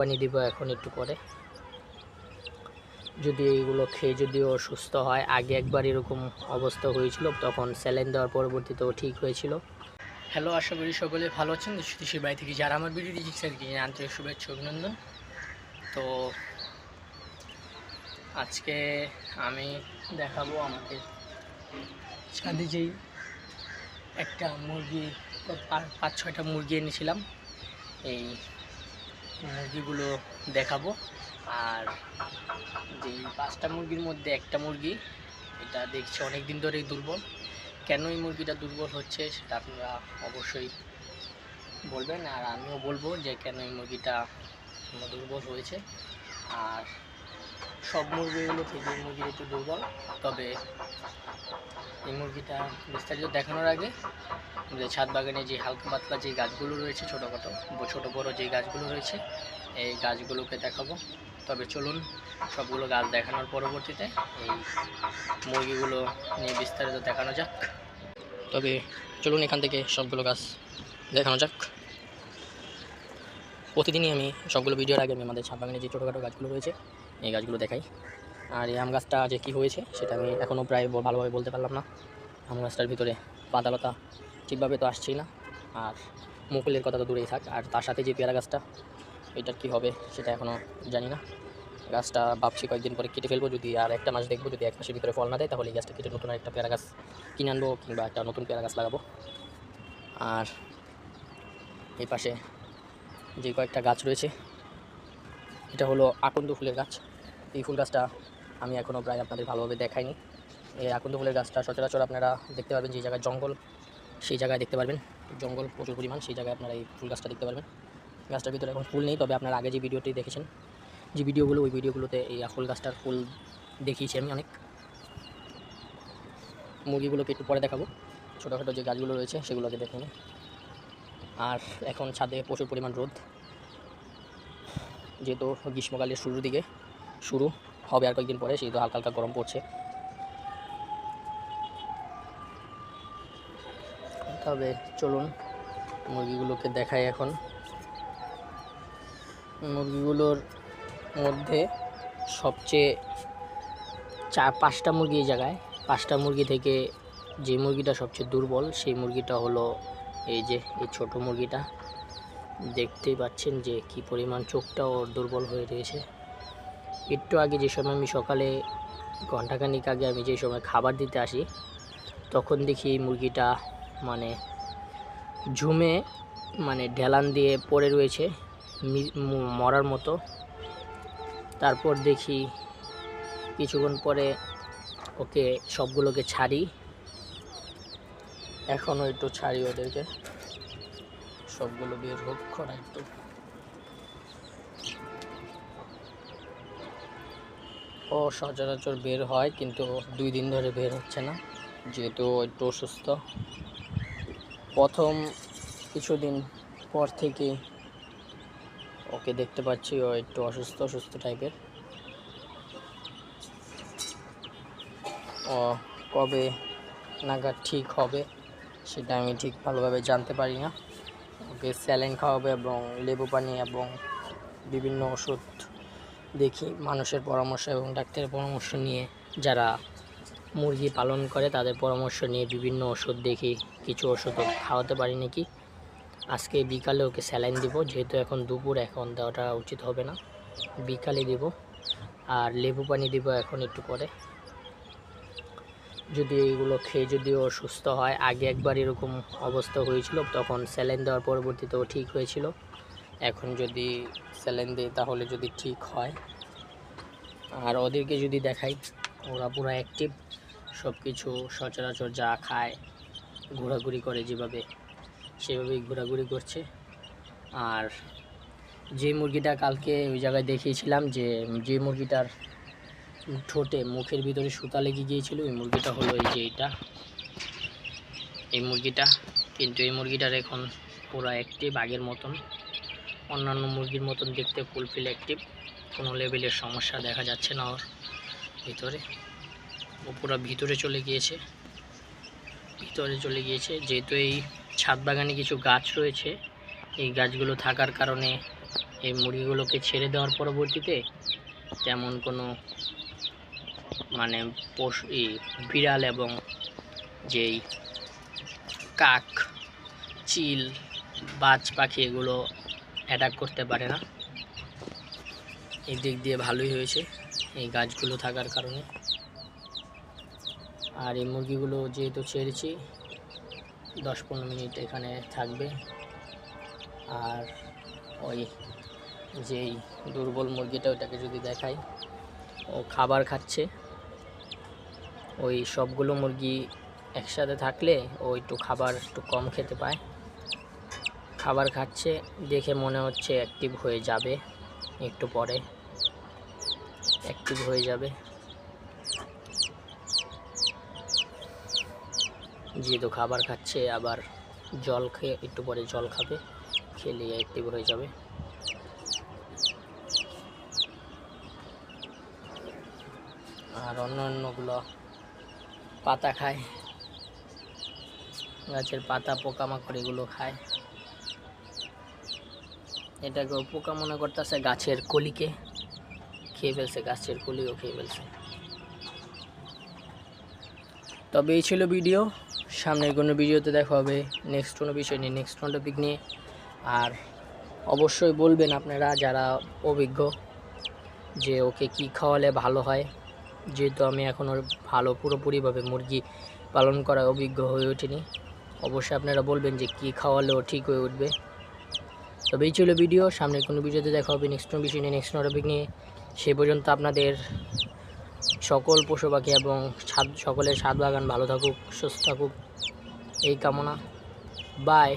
পানি দিব এখন একটু পরে। যদি এইগুলো খেয়ে যদিও সুস্থ হয়, আগে একবার এরকম অবস্থা হয়েছিল, তখন স্যালাইন দেওয়ার পরবর্তীতেও ঠিক হয়েছিল। হ্যালো, আশা করি সকলে ভালো আছেন। দেশের বাড়ি থেকে যারা আমার ভিডিওটি দেখছেন কি আন্তরিক শুভেচ্ছা অভিনন্দন। তো আজকে আমি দেখাবো আমাদের ছাদে যেই একটা মুরগি, পাঁচ ছয়টা মুরগি এনেছিলাম। এই মুরগিগুলো দেখাবো। আর যে পাঁচটা মুরগির মধ্যে একটা মুরগি, এটা দেখছি অনেক দিন ধরেই দুর্বল। কেন এই মুরগিটা দুর্বল হচ্ছে সেটা আপনারা অবশ্যই বলবেন, আর আমিও বলব যে কেন এই মুরগিটা দুর্বল হয়েছে। আর সব মুরগিগুলো থেকে এই মুরগির একটু দুর্বল। তবে এই মুরগিটা বিস্তারিত দেখানোর আগে আমাদের ছাদ বাগানে যে হালকা পাতলা যে গাছগুলো রয়েছে, ছোটোখাটো ছোটো বড় যে গাছগুলো রয়েছে, এই গাছগুলোকে দেখাবো। তবে চলুন সবগুলো গাছ দেখানোর পরবর্তীতে এই মুরগিগুলো নিয়ে বিস্তারিত দেখানো যাক। তবে চলুন এখান থেকে সবগুলো গাছ দেখানো যাক। প্রতিদিনই আমি সবগুলো ভিডিওর আগে আমি আমাদের ছাদ বাগানে যে ছোটোখাটো গাছগুলো রয়েছে এই গাছগুলো দেখাই। আর এই আম গাছটা যে কী হয়েছে, সেটা আমি এখনও প্রায় ভালোভাবে বলতে পারলাম না। আম গাছটার ভিতরে পাতালতা ঠিকভাবে তো আসছেই না। আর মুকুলের কথা তো দূরেই থাক। আর তার সাথে যে পেয়ারা গাছটা, এটার কী হবে সেটা এখনও জানি না। গাছটা ভাবছি কয়েকদিন পরে কেটে ফেলব। যদি আর একটা মাস দেখব, যদি এক মাসের ভিতরে ফল না দেয়, তাহলে এই গাছটা কেটে নতুন একটা পেয়ারা গাছ কিনে আনব কিংবা একটা নতুন পেয়ারা গাছ লাগাবো। আর এই পাশে যে কয়েকটা গাছ রয়েছে, এটা হলো আকন্দ ফুলের গাছ। এই ফুল গাছটা আমি এখনও প্রায় আপনাদের ভালোভাবে দেখাইনি। এই আকন্দ ফুলের গাছটা সচরাচর আপনারা দেখতে পারবেন যে জায়গায় জঙ্গল, সেই জায়গায় দেখতে পারবেন। জঙ্গল প্রচুর পরিমাণ, সেই জায়গায় আপনারা এই ফুল গাছটা দেখতে পারবেন। গাছটার ভিতরে এখন ফুল নেই, তবে আপনারা আগে যে ভিডিওটি দেখেছেন, যে ভিডিওগুলো, ওই ভিডিওগুলোতে এই ফুল গাছটার ফুল দেখিয়েছি আমি অনেক। মুরগিগুলোকে একটু পরে দেখাবো। ছোটোখাটো যে গাছগুলো রয়েছে, সেগুলোকে দেখে নিন। আর এখন ছাদে প্রচুর পরিমাণ রোদ। যেহেতু গ্রীষ্মকালের শুরুর দিকে শুরু হবে আর কয়েকদিন পরে, সেহেতু হালকা হালকা গরম পড়ছে। তবে চলুন, মুরগিগুলোকে দেখাই এখন। মুরগিগুলোর মধ্যে সবচেয়ে চার, পাঁচটা মুরগি এই জায়গায়। পাঁচটা মুরগি থেকে যে মুরগিটা সবচেয়ে দুর্বল, সেই মুরগিটা হলো এই যে, এই ছোট মুরগিটা। দেখতেই পাচ্ছেন যে কি পরিমাণ চোখটা ওর দুর্বল হয়ে রয়েছে। একটু আগে যে সময় আমি সকালে ঘন্টাখানিক আগে আমি যে সময় খাবার দিতে আসি, তখন দেখি এই মুরগিটা মানে ঝুমে মানে ঢেলান দিয়ে পড়ে রয়েছে মরার মতো। তারপর দেখি কিছুক্ষণ পরে ওকে সবগুলোকে ছাড়ি। এখনও একটু ছাড়ি ওদেরকে। সবগুলো বের হোক করা একটু। ও সচরাচর বের হয়, কিন্তু দুই দিন ধরে বের হচ্ছে না, যেহেতু একটু অসুস্থ। প্রথম কিছুদিন পর থেকে ওকে দেখতে পাচ্ছি ও একটু অসুস্থ অসুস্থ টাইপের। ও কবে নাগাদ ঠিক হবে সেটা আমি ঠিক ভালোভাবে জানতে পারি না। ওকে স্যালাইন খাওয়াবে এবং লেবু পানি এবং বিভিন্ন ওষুধ দেখি মানুষের পরামর্শ এবং ডাক্তারের পরামর্শ নিয়ে যারা মুরগি পালন করে তাদের পরামর্শ নিয়ে বিভিন্ন ওষুধ দেখি। কিছু ওষুধ খাওয়াতে পারি নাকি? আজকে বিকালে ওকে স্যালাইন দিব, যেহেতু এখন দুপুর, এখন দেওয়াটা উচিত হবে না। বিকালে দিব আর লেবু পানি দিব এখন একটু পরে। যদি এইগুলো খেয়ে যদি ও সুস্থ হয়, আগে একবার এরকম অবস্থা হয়েছিল, তখন স্যালাইন দেওয়ার পরবর্তীতেও ঠিক হয়েছিল। এখন যদি স্যালাইন দিই তাহলে যদি ঠিক হয়। আর ওদেরকে যদি দেখাই, ওরা পুরো অ্যাক্টিভ সব কিছু সচরাচর যা খায়, ঘোরাঘুরি করে যেভাবে, সেভাবেই ঘোরাঘুরি করছে। আর যে মুরগিটা কালকে ওই জায়গায় দেখিয়েছিলাম যে যে মুরগিটার ঠোঁটে মুখের ভিতরে সুতা লেগে গিয়েছিল, ওই মুরগিটা হলো এই যে এইটা। এই মুরগিটা, কিন্তু এই মুরগিটার এখন পুরো অ্যাক্টিভ আগের মতন। অন্যান্য মুরগির মতন দেখতে ফুলফিল অ্যাক্টিভ কোনো লেভেলের সমস্যা দেখা যাচ্ছে না ওর ভিতরে। ও পুরো ভিতরে চলে গিয়েছে। ভিতরে চলে গিয়েছে। যেহেতু এই ছাদ বাগানে কিছু গাছ রয়েছে, এই গাছগুলো থাকার কারণে এই মুরগিগুলোকে ছেড়ে দেওয়ার পরবর্তীতে তেমন কোনো মানে পশু বিড়াল এবং যেই কাক, চিল, বাজ পাখি এগুলো অ্যাটাক করতে পারে না। এই দিক দিয়ে ভালোই হয়েছে এই গাছগুলো থাকার কারণে। আর এই মুরগিগুলো যেহেতু ছেড়েছি, দশ পনেরো মিনিট এখানে থাকবে। আর ওই যেই দুর্বল মুরগিটা ওটাকে যদি দেখাই, ও খাবার খাচ্ছে। ওই সবগুলো মুরগি একসাথে থাকলে ও একটু খাবার একটু কম খেতে পায়। খাবার খাচ্ছে, দেখে মনে হচ্ছে অ্যাক্টিভ হয়ে যাবে একটু পরে। অ্যাক্টিভ হয়ে যাবে। যেহেতু খাবার খাচ্ছে, আবার জল খেয়ে একটু পরে জল খাবে, খেলে অ্যাক্টিভ হয়ে যাবে। আর অন্য অন্যগুলো পাতা খায়। গাছের পাতা, পোকামাকড় এগুলো খায়। এটাকে পোকা মনে করতেছে গাছের কলিকে। খেয়ে ফেলছে, গাছের কলিও খেয়ে ফেলছে। তবে এই ছিল ভিডিও। সামনের কোনো ভিডিওতে দেখা হবে। নেক্সট কোনো বিষয় নিয়ে নেক্সট কোনো টপিক নিয়ে। আর অবশ্যই বলবেন আপনারা যারা অভিজ্ঞ যে ওকে কি খাওয়ালে ভালো হয়। যেহেতু আমি এখন ওর ভালো পুরোপুরিভাবে মুরগি পালন করা অভিজ্ঞ হয়ে ওঠেনি। অবশ্যই আপনারা বলবেন যে কি খাওয়ালে ও ঠিক হয়ে উঠবে। তবে এই ছিল ভিডিও সামনে কোনো ভিডিওতে দেখা হবে নেক্সট কোনো বিষয় নিয়ে নেক্সট কোনো টপিক নিয়ে। সে পর্যন্ত আপনাদের সকল পশু পাখি এবং ছাদ, সকলের স্বাদ বাগান ভালো থাকুক, সুস্থ থাকুক। এই কামনা। বাই